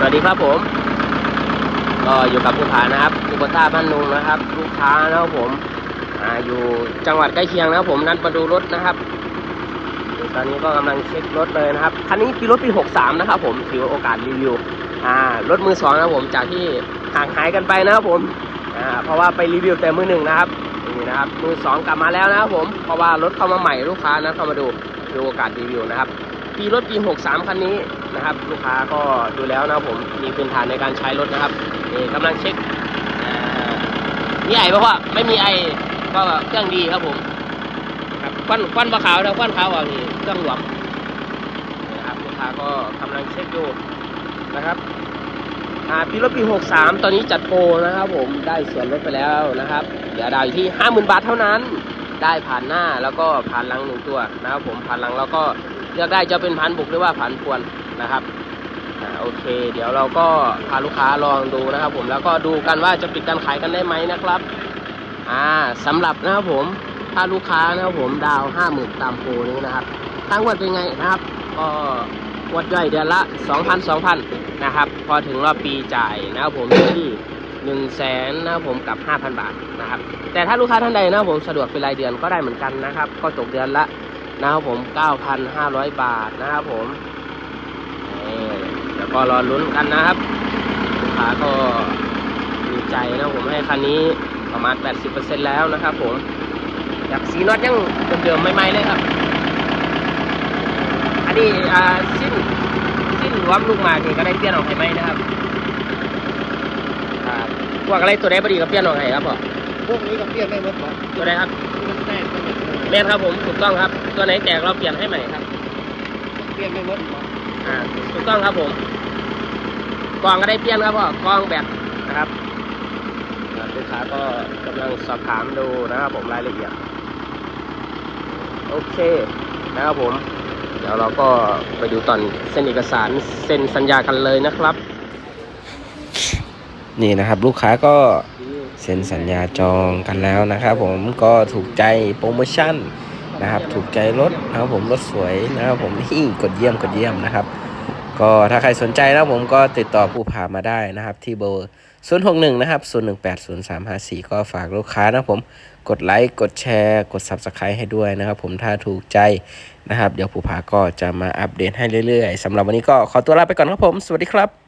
สวัสดีครับผม ก็อยู่กับผู้ผานะครับอุปต้าบ้านนุงนะครับ ลูกค้านะครับผมอ่าอยู่จังหวัดใกล้เคียงนะครับผมนัดมาดูรถนะครับ ตอนนี้ก็กำลังเช็ครถเลยนะครับ คันนี้ปีรถปี 63 นะครับผมถือโอกาสรีวิวอ่ารถมือสองนะครับผมจากที่ห่างหายกันไปนะครับผมอ่าเพราะว่าไปรีวิวแต่มือหนึ่งนะครับนี่นะครับมือสองกลับมาแล้วนะครับผมเพราะว่ารถเข้ามาใหม่ลูกค้านะเข้ามาดูดูโอกาสรีวิวนะครับ ปีรถปี 63 คันนี้นะครับ ลูกค้าก็ดูแล้วนะผมมีพื้นฐานในการใช้รถนะครับนี่กำลังเช็คอ่ามีไอเพราะว่าไม่มีไอก็เครื่องดีครับผมครับควันควันปลาขาวนะควันขาวอะนี่เครื่องหลวมนะครับลูกค้าก็กำลังเช็คดูนะครับอ่าปีรถปี 63 ตอนนี้จัดโปรนะครับ ผมได้ส่วนลดไปแล้วนะครับเหลือดาวอยู่ที่ 50,000 บาทเท่านั้น ได้ผ่านหน้าแล้วก็ผ่านหลังหนึ่งตัวนะครับผมผ่านหลังแล้วก็ เลือกได้จะเป็นผ่านบุกหรือว่าผ่านควนนะครับอโอเค เดี๋ยวเราก็พาลูกค้าลองดูนะครับ ผมแล้วก็ดูกันว่าจะปิดการขายกันได้ไหมนะครับอ่าสำหรับนะครับผมถ้าลูกค้านะครับผมดาวห้าหมื่นตามโปรนี้นะครับตั้งวันเป็นไงนะครับก็งวดย่อยเดือนละ 2,000 2,000นะครับ พอถึงรอบปีจ่ายนะครับผมที่1 0 0 0 0แสนนะครับผมกับ 5,000 บาทนะครับ แต่ถ้าลูกค้าท่านใดนะครับผมสะดวกเป็นรายเดือนก็ได้เหมือนกันนะครับ ก็ตกเดือนละ นะครับผม 9,500 บาทนะครับผมนี่เดี๋ยวก็รอลุ้นกันนะครับลูกค้าก็ดีใจนะครับผมให้คันนี้ประมาณ 80%แล้วนะครับผมอยากสีน็อตยังเดิมๆไม่ไหมๆเลยครับ อันนี้อ่าสิ้นสิ้นรวมลูกหมากนี่ก็ได้เปลี่ยนออกให้ไหมนะครับครับพวกอะไรตัวใดบดีก็เปลี่ยนออกให้ครับพ่อพวกนี้ก็เปลี่ยนได้หมดหรอตัวใดครับมันแตกก็ไม่ แม่นครับผมถูกต้องครับ ตัวไหนแตกเราเปลี่ยนให้ใหม่ครับ เปลี่ยนได้หมดหรออ่าถูกต้องครับผมกล่องก็ได้เปลี่ยนครับพ่อกล่องแบตนะครับอ่าลูกค้าก็กำลังสอบถามดูนะครับผมรายละเอียดโอเคนะครับผม เดี๋ยวเราก็ไปดูตอนเซ็นเอกสารเซ็นสัญญากันเลยนะครับ นี่นะครับ ลูกค้าก็ เซ็นสัญญาจองกันแล้วนะครับ ผมก็ถูกใจโปรโมชั่นนะครับ ถูกใจรถนะครับผมรถสวยนะครับผมนี่กดเยี่ยมกดเยี่ยมนะครับ ก็ถ้าใครสนใจนะผมก็ติดต่อผู้ผามาได้นะครับ ที่เบอร์061นะครับ0180354 ก็ฝากลูกค้านะผมกดไลค์กดแชร์ กด Subscribe ให้ด้วยนะครับ ผมถ้าถูกใจนะครับ เดี๋ยวผู้ผาก็จะมาอัปเดตให้เรื่อยๆสำหรับวันนี้ก็ขอตัวลาไปก่อนครับผม สวัสดีครับ